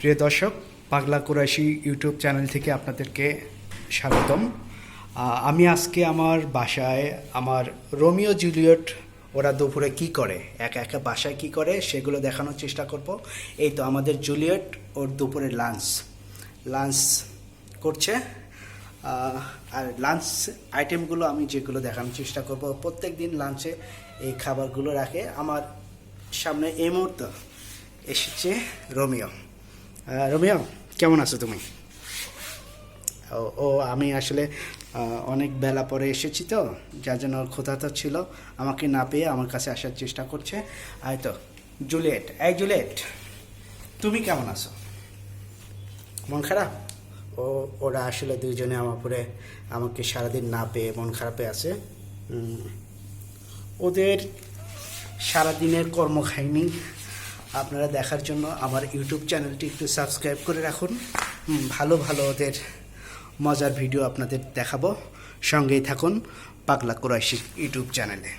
প্রিয় দর্শক পাগলা কুরাইশি ইউটিউব চ্যানেল থেকে আপনাদেরকে স্বাগতম। আমি আজকে আমার বাসায় আমার রোমিও জুলিয়েট, ওরা দুপুরে কি করে, একা একা বাসায় কি করে, সেগুলো দেখানোর চেষ্টা করব। এই তো আমাদের জুলিয়েট, ওর দুপুরে লাঞ্চ। লাঞ্চ করছে। আর লাঞ্চ আইটেমগুলো আমি যেগুলো দেখানোর চেষ্টা করব, প্রত্যেক দিন লাঞ্চে এই খাবারগুলো রাখে। আমার সামনে এই মুহূর্তে এসেছে রোমিও। রোমিও, কেমন আছো তুমি? ও আমি আসলে অনেক বেলা পরে এসেছি তো, যার জন্য ওর ক্ষুধার্ত ছিল। আমাকে না পেয়ে আমার কাছে আসার চেষ্টা করছে। তো, জুলিয়েট, এই জুলিয়েট, তুমি কেমন আছো? মন খারাপ? ও, ওরা আসলে দুইজনে আমার উপরে আমাকে সারাদিন না পেয়ে মন খারাপে আছে। ওদের সারাদিনের কর্মকাহিনী আপনারা দেখার জন্য আমার ইউটিউব চ্যানেলটি একটু সাবস্ক্রাইব করে রাখুন। ভালো ভালো ওদের মজার ভিডিও আপনাদের দেখাবো। সঙ্গেই থাকুন পাগলা কুরাইশি ইউটিউব চ্যানেলে।